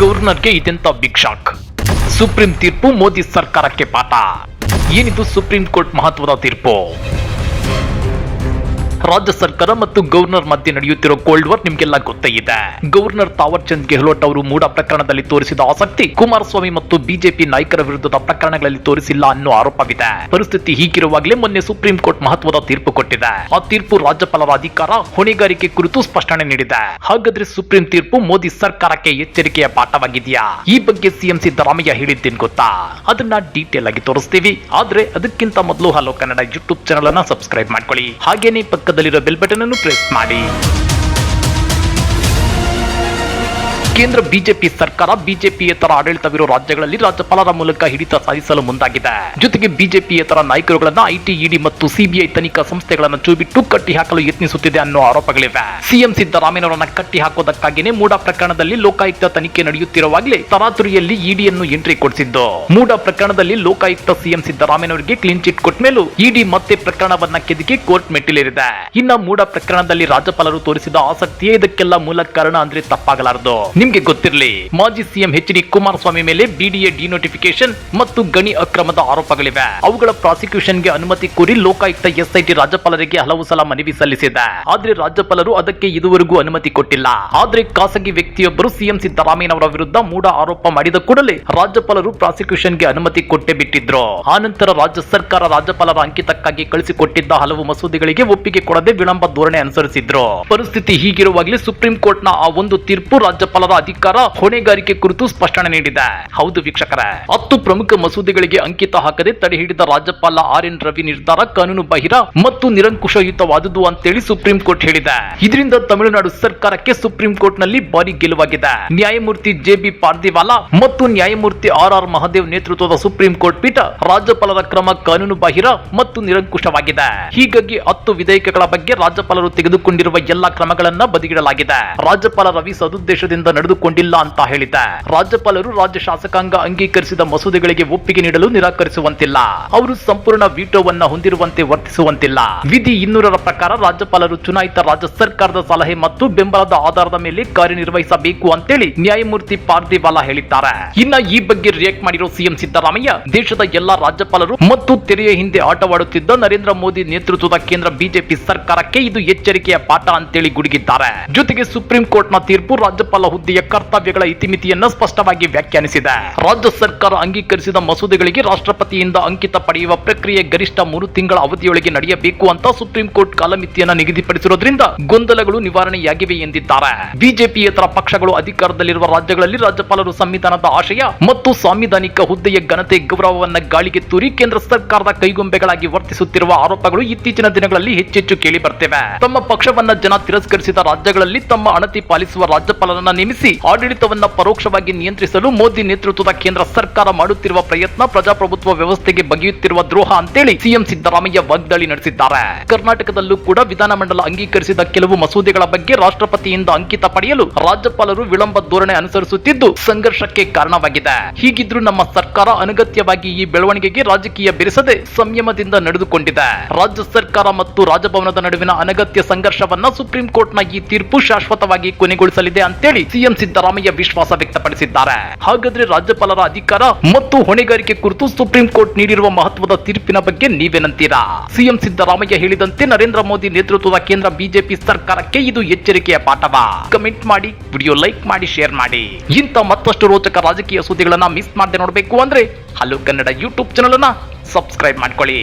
ಗವರ್ನರ್ಗೆ ಇದೆಂತ big shock supreme ತೀರ್ಪು ಮೋದಿ ಸರ್ಕಾರಕ್ಕೆ ಪಾಠ. ಏನಿದು ಸುಪ್ರೀಂ ಕೋರ್ಟ್ ಮಹತ್ವದ ತೀರ್ಪು? ರಾಜ್ಯ ಸರ್ಕಾರ ಮತ್ತು ಗವರ್ನರ್ ಮಧ್ಯೆ ನಡೆಯುತ್ತಿರೋ ಕೋಲ್ಡ್ ವಾರ್ ನಿಮ್ಗೆಲ್ಲ ಗೊತ್ತೇ ಇದೆ. ಗವರ್ನರ್ ತಾವರ್ ಚಂದ್ ಗೆಹ್ಲೋಟ್ ಅವರು ಮೂಡ ಪ್ರಕರಣದಲ್ಲಿ ತೋರಿಸಿದ ಆಸಕ್ತಿ, ಕುಮಾರಸ್ವಾಮಿ ಮತ್ತು ಬಿಜೆಪಿ ನಾಯಕರ ವಿರುದ್ಧದ ಪ್ರಕರಣಗಳಲ್ಲಿ ತೋರಿಸಿಲ್ಲ ಅನ್ನೋ ಆರೋಪವಿದೆ. ಪರಿಸ್ಥಿತಿ ಹೀಗಿರುವಾಗಲೇ ಮೊನ್ನೆ ಸುಪ್ರೀಂ ಕೋರ್ಟ್ ಮಹತ್ವದ ತೀರ್ಪು ಕೊಟ್ಟಿದೆ. ಆ ತೀರ್ಪು ರಾಜ್ಯಪಾಲರ ಅಧಿಕಾರ, ಹೊಣೆಗಾರಿಕೆ ಕುರಿತು ಸ್ಪಷ್ಟನೆ ನೀಡಿದೆ. ಹಾಗಾದ್ರೆ ಸುಪ್ರೀಂ ತೀರ್ಪು ಮೋದಿ ಸರ್ಕಾರಕ್ಕೆ ಎಚ್ಚರಿಕೆಯ ಪಾಠವಾಗಿದೆಯಾ? ಈ ಬಗ್ಗೆ ಸಿಎಂ ಸಿದ್ದರಾಮಯ್ಯ ಹೇಳಿದ್ದೇನ್ ಗೊತ್ತಾ? ಅದನ್ನ ಡೀಟೇಲ್ ಆಗಿ ತೋರಿಸ್ತೀವಿ. ಆದ್ರೆ ಅದಕ್ಕಿಂತ ಮೊದಲು ಹಲೋ ಕನ್ನಡ ಯೂಟ್ಯೂಬ್ ಚಾನಲ್ ಅನ್ನ ಸಬ್ಸ್ಕ್ರೈಬ್ ಮಾಡ್ಕೊಳ್ಳಿ. ಹಾಗೇನೇ ಪಕ್ಕದಲ್ಲಿರೋ ಬೆಲ್ ಬಟನ್ ಅನ್ನು ಪ್ರೆಸ್ ಮಾಡಿ. ಕೇಂದ್ರ ಬಿಜೆಪಿ ಸರ್ಕಾರ, ಬಿಜೆಪಿಯೇತರ ಆಡಳಿತವಿರುವ ರಾಜ್ಯಗಳಲ್ಲಿ ರಾಜ್ಯಪಾಲರ ಮೂಲಕ ಹಿಡಿತ ಸಾಧಿಸಲು ಮುಂದಾಗಿದೆ. ಜೊತೆಗೆ ಬಿಜೆಪಿಯೇತರ ನಾಯಕರುಗಳನ್ನ ಐಟಿ, ಇಡಿ ಮತ್ತು ಸಿಬಿಐ ತನಿಖಾ ಸಂಸ್ಥೆಗಳನ್ನು ಚೂಬಿಟ್ಟು ಕಟ್ಟಿ ಹಾಕಲು ಯತ್ನಿಸುತ್ತಿದೆ ಅನ್ನೋ ಆರೋಪಗಳಿವೆ. ಸಿಎಂ ಸಿದ್ದರಾಮಯ್ಯನವರನ್ನ ಕಟ್ಟಿ ಹಾಕೋದಕ್ಕಾಗಿನೇ ಮೂಡ ಪ್ರಕರಣದಲ್ಲಿ ಲೋಕಾಯುಕ್ತ ತನಿಖೆ ನಡೆಯುತ್ತಿರುವಾಗಲೇ ತರಾತುರಿಯಲ್ಲಿ ಇಡಿಯನ್ನು ಎಂಟ್ರಿ ಕೊಡಿಸಿದ್ದು. ಮೂಡ ಪ್ರಕರಣದಲ್ಲಿ ಲೋಕಾಯುಕ್ತ ಸಿಎಂ ಸಿದ್ದರಾಮಯ್ಯನವರಿಗೆ ಕ್ಲೀನ್ ಚಿಟ್ ಕೊಟ್ಟ ಮೇಲೂ ಇಡಿ ಮತ್ತೆ ಪ್ರಕರಣವನ್ನ ಕೆದಕಿ ಕೋರ್ಟ್ ಮೆಟ್ಟಿಲೇರಿದೆ. ಇನ್ನ ಮೂಡ ಪ್ರಕರಣದಲ್ಲಿ ರಾಜ್ಯಪಾಲರು ತೋರಿಸಿದ ಆಸಕ್ತಿಯೇ ಇದಕ್ಕೆಲ್ಲ ಮೂಲ ಕಾರಣ ಅಂದ್ರೆ ತಪ್ಪಾಗಲಾರದು. ನಿಮ್ಗೆ ಗೊತ್ತಿರಲಿ, ಮಾಜಿ ಸಿಎಂ ಎಚ್ ಡಿ ಕುಮಾರಸ್ವಾಮಿ ಮೇಲೆ ಬಿಡಿಎ ಡಿನೋಟಿಫಿಕೇಶನ್ ಮತ್ತು ಗಣಿ ಅಕ್ರಮದ ಆರೋಪಗಳಿವೆ. ಅವುಗಳ ಪ್ರಾಸಿಕ್ಯೂಷನ್ಗೆ ಅನುಮತಿ ಕೋರಿ ಲೋಕಾಯುಕ್ತ ಎಸ್ಐಟಿ ರಾಜ್ಯಪಾಲರಿಗೆ ಹಲವು ಸಲ ಮನವಿ ಸಲ್ಲಿಸಿದೆ. ಆದ್ರೆ ರಾಜ್ಯಪಾಲರು ಅದಕ್ಕೆ ಇದುವರೆಗೂ ಅನುಮತಿ ಕೊಟ್ಟಿಲ್ಲ. ಆದ್ರೆ ಖಾಸಗಿ ವ್ಯಕ್ತಿಯೊಬ್ಬರು ಸಿಎಂ ಸಿದ್ದರಾಮಯ್ಯನವರ ವಿರುದ್ಧ ಮೂಡ ಆರೋಪ ಮಾಡಿದ ಕೂಡಲೇ ರಾಜ್ಯಪಾಲರು ಪ್ರಾಸಿಕ್ಯೂಷನ್ಗೆ ಅನುಮತಿ ಕೊಟ್ಟೆ ಬಿಟ್ಟಿದ್ರು. ಆನಂತರ ರಾಜ್ಯ ಸರ್ಕಾರ ರಾಜ್ಯಪಾಲರ ಅಂಕಿತಕ್ಕಾಗಿ ಕಳಿಸಿಕೊಟ್ಟಿದ್ದ ಹಲವು ಮಸೂದೆಗಳಿಗೆ ಒಪ್ಪಿಗೆ ಕೊಡದೆ ವಿಳಂಬ ಧೋರಣೆ ಅನುಸರಿಸಿದ್ರು. ಪರಿಸ್ಥಿತಿ ಹೀಗಿರುವಾಗಲೇ ಸುಪ್ರೀಂ ಕೋರ್ಟ್ನ ಆ ಒಂದು ತೀರ್ಪು ರಾಜ್ಯಪಾಲರ ಅಧಿಕಾರ ಹೊಣೆಗಾರಿಕೆ ಕುರಿತು ಸ್ಪಷ್ಟನೆ ನೀಡಿದೆ. ಹೌದು ವೀಕ್ಷಕರ, ಹತ್ತು ಪ್ರಮುಖ ಮಸೂದೆಗಳಿಗೆ ಅಂಕಿತ ಹಾಕದೆ ತಡೆ ಹಿಡಿದ ರಾಜ್ಯಪಾಲ ಆರ್ ಎನ್ ರವಿ ನಿರ್ಧಾರ ಕಾನೂನು ಬಾಹಿರ ಮತ್ತು ನಿರಂಕುಶಯುತವಾದುದು ಅಂತೇಳಿ ಸುಪ್ರೀಂ ಕೋರ್ಟ್ ಹೇಳಿದೆ. ಇದರಿಂದ ತಮಿಳುನಾಡು ಸರ್ಕಾರಕ್ಕೆ ಸುಪ್ರೀಂ ಕೋರ್ಟ್ನಲ್ಲಿ ಭಾರಿ ಗೆಲುವಾಗಿದೆ. ನ್ಯಾಯಮೂರ್ತಿ ಜೆ ಬಿ ಪಾರ್ದಿವಾಲಾ ಮತ್ತು ನ್ಯಾಯಮೂರ್ತಿ ಆರ್ ಆರ್ ಮಹದೇವ್ ನೇತೃತ್ವದ ಸುಪ್ರೀಂ ಕೋರ್ಟ್ ಪೀಠ ರಾಜ್ಯಪಾಲರ ಕ್ರಮ ಕಾನೂನು ಬಾಹಿರ ಮತ್ತು ನಿರಂಕುಶವಾಗಿದೆ. ಹೀಗಾಗಿ ಹತ್ತು ವಿಧೇಯಕಗಳ ಬಗ್ಗೆ ರಾಜ್ಯಪಾಲರು ತೆಗೆದುಕೊಂಡಿರುವ ಎಲ್ಲಾ ಕ್ರಮಗಳನ್ನ ಬದಿಗಿಡಲಾಗಿದೆ. ರಾಜ್ಯಪಾಲ ರವಿ ಸದುದ್ದೇಶದಿಂದ ನಡೆದುಕೊಂಡಿಲ್ಲ ಅಂತ ಹೇಳಿದೆ ರಾಜ್ಯಪಾಲರು ರಾಜ್ಯ ಶಾಸಕಾಂಗ ಅಂಗೀಕರಿಸಿದ ಮಸೂದೆಗಳಿಗೆ ಒಪ್ಪಿಗೆ ನೀಡಲು ನಿರಾಕರಿಸುವಂತಿಲ್ಲ. ಅವರು ಸಂಪೂರ್ಣ ವೀಟೋವನ್ನ ಹೊಂದಿರುವಂತೆ ವರ್ತಿಸುವಂತಿಲ್ಲ. ವಿಧಿ ಇನ್ನೂರರ ಪ್ರಕಾರ ರಾಜ್ಯಪಾಲರು ಚುನಾಯಿತ ರಾಜ್ಯ ಸರ್ಕಾರದ ಸಲಹೆ ಮತ್ತು ಬೆಂಬಲದ ಆಧಾರದ ಮೇಲೆ ಕಾರ್ಯನಿರ್ವಹಿಸಬೇಕು ಅಂತೇಳಿ ನ್ಯಾಯಮೂರ್ತಿ ಪಾರ್ದಿವಾಲಾ ಹೇಳಿದ್ದಾರೆ. ಇನ್ನ ಈ ಬಗ್ಗೆ ರಿಯಾಕ್ಟ್ ಮಾಡಿರೋ ಸಿಎಂ ಸಿದ್ದರಾಮಯ್ಯ, ದೇಶದ ಎಲ್ಲಾ ರಾಜ್ಯಪಾಲರು ಮತ್ತು ತೆರೆಯ ಹಿಂದೆ ಆಟವಾಡುತ್ತಿದ್ದ ನರೇಂದ್ರ ಮೋದಿ ನೇತೃತ್ವದ ಕೇಂದ್ರ ಬಿಜೆಪಿ ಸರ್ಕಾರಕ್ಕೆ ಇದು ಎಚ್ಚರಿಕೆಯ ಪಾಠ ಅಂತೇಳಿ ಗುಡುಗಿದ್ದಾರೆ. ಜೊತೆಗೆ ಸುಪ್ರೀಂ ಕೋರ್ಟ್ನ ತೀರ್ಪು ರಾಜ್ಯಪಾಲ ಹುದ್ದೆಯ ಕರ್ತವ್ಯಗಳ ಇತಿಮಿತಿಯನ್ನ ಸ್ಪಷ್ಟವಾಗಿ ವ್ಯಾಖ್ಯಾನಿಸಿದೆ. ರಾಜ್ಯ ಸರ್ಕಾರ ಅಂಗೀಕರಿಸಿದ ಮಸೂದೆಗಳಿಗೆ ರಾಷ್ಟ್ರಪತಿಯಿಂದ ಅಂಕಿತ ಪಡೆಯುವ ಪ್ರಕ್ರಿಯೆ ಗರಿಷ್ಠ ಮೂರು ತಿಂಗಳ ಅವಧಿಯೊಳಗೆ ನಡೆಯಬೇಕು ಅಂತ ಸುಪ್ರೀಂ ಕೋರ್ಟ್ ಕಾಲಮಿತಿಯನ್ನ ನಿಗದಿಪಡಿಸಿರೋದ್ರಿಂದ ಗೊಂದಲಗಳು ನಿವಾರಣೆಯಾಗಿವೆ ಎಂದಿದ್ದಾರೆ. ಬಿಜೆಪಿಯೇತರ ಪಕ್ಷಗಳು ಅಧಿಕಾರದಲ್ಲಿರುವ ರಾಜ್ಯಗಳಲ್ಲಿ ರಾಜ್ಯಪಾಲರು ಸಂವಿಧಾನದ ಆಶಯ ಮತ್ತು ಸಾಂವಿಧಾನಿಕ ಹುದ್ದೆಯ ಘನತೆ ಗೌರವವನ್ನ ಗಾಳಿಗೆ ತೂರಿ ಕೇಂದ್ರ ಸರ್ಕಾರದ ಕೈಗೊಂಬೆಗಳಾಗಿ ವರ್ತಿಸುತ್ತಿರುವ ಆರೋಪಗಳು ಇತ್ತೀಚಿನ ದಿನಗಳಲ್ಲಿ ಹೆಚ್ಚೆಚ್ಚು ಕೇಳಿ ಬರ್ತಿವೆ ತಮ್ಮ ಪಕ್ಷವನ್ನ ಜನ ತಿರಸ್ಕರಿಸಿದ ರಾಜ್ಯಗಳಲ್ಲಿ ತಮ್ಮ ಅಣತಿ ಪಾಲಿಸುವ ರಾಜ್ಯಪಾಲರನ್ನ ನೇಮಿಸಿ ಆಡಳಿತವನ್ನ ಪರೋಕ್ಷವಾಗಿ ನಿಯಂತ್ರಿಸಲು ಮೋದಿ ನೇತೃತ್ವದ ಕೇಂದ್ರ ಸರ್ಕಾರ ಮಾಡುತ್ತಿರುವ ಪ್ರಯತ್ನ ಪ್ರಜಾಪ್ರಭುತ್ವ ವ್ಯವಸ್ಥೆಗೆ ಬಗೆಯುತ್ತಿರುವ ದ್ರೋಹ ಅಂತೇಳಿ ಸಿಎಂ ಸಿದ್ದರಾಮಯ್ಯ ವಾಗ್ದಾಳಿ ನಡೆಸಿದ್ದಾರೆ. ಕರ್ನಾಟಕದಲ್ಲೂ ಕೂಡ ವಿಧಾನಮಂಡಲ ಅಂಗೀಕರಿಸಿದ ಕೆಲವು ಮಸೂದೆಗಳ ಬಗ್ಗೆ ರಾಷ್ಟ್ರಪತಿಯಿಂದ ಅಂಕಿತ ಪಡೆಯಲು ರಾಜ್ಯಪಾಲರು ವಿಳಂಬ ಧೋರಣೆ ಅನುಸರಿಸುತ್ತಿದ್ದು ಸಂಘರ್ಷಕ್ಕೆ ಕಾರಣವಾಗಿದೆ. ಹೀಗಿದ್ರೂ ನಮ್ಮ ಸರ್ಕಾರ ಅನಗತ್ಯವಾಗಿ ಈ ಬೆಳವಣಿಗೆಗೆ ರಾಜಕೀಯ ಬೆರೆಸದೆ ಸಂಯಮದಿಂದ ನಡೆದುಕೊಂಡಿದೆ. ರಾಜ್ಯ ಸರ್ಕಾರ ಮತ್ತು ರಾಜಭವನದ ನಡುವಿನ ಅನಗತ್ಯ ಸಂಘರ್ಷವನ್ನ ಸುಪ್ರೀಂ ಕೋರ್ಟ್ನ ಈ ತೀರ್ಪು ಶಾಶ್ವತವಾಗಿ ಕೊನೆಗೊಳಿಸಲಿದೆ ಅಂತೇಳಿ ಸಿಎಂ ಸಿದ್ದರಾಮಯ್ಯ ವಿಶ್ವಾಸ ವ್ಯಕ್ತಪಡಿಸಿದ್ದಾರೆ. ಹಾಗಾದ್ರೆ ರಾಜ್ಯಪಾಲರ ಅಧಿಕಾರ ಮತ್ತು ಹೊಣೆಗಾರಿಕೆ ಕುರಿತು ಸುಪ್ರೀಂ ಕೋರ್ಟ್ ನೀಡಿರುವ ಮಹತ್ವದ ತೀರ್ಪಿನ ಬಗ್ಗೆ ನೀವೇನಂತೀರಾ ಸಿಎಂ ಸಿದ್ದರಾಮಯ್ಯ ಹೇಳಿದಂತೆ ನರೇಂದ್ರ ಮೋದಿ ನೇತೃತ್ವದ ಕೇಂದ್ರ ಬಿಜೆಪಿ ಸರ್ಕಾರಕ್ಕೆ ಇದು ಎಚ್ಚರಿಕೆಯ ಪಾಠವ. ಕಮೆಂಟ್ ಮಾಡಿ, ವಿಡಿಯೋ ಲೈಕ್ ಮಾಡಿ, ಶೇರ್ ಮಾಡಿ. ಇಂಥ ಮತ್ತಷ್ಟು ರೋಚಕ ರಾಜಕೀಯ ಸುದ್ದಿಗಳನ್ನ ಮಿಸ್ ಮಾಡದೆ ನೋಡಬೇಕು ಅಂದ್ರೆ ಹಲೋ ಕನ್ನಡ ಯೂಟ್ಯೂಬ್ ಚಾನಲ್ ಅನ್ನ ಸಬ್ಸ್ಕ್ರೈಬ್ ಮಾಡ್ಕೊಳ್ಳಿ.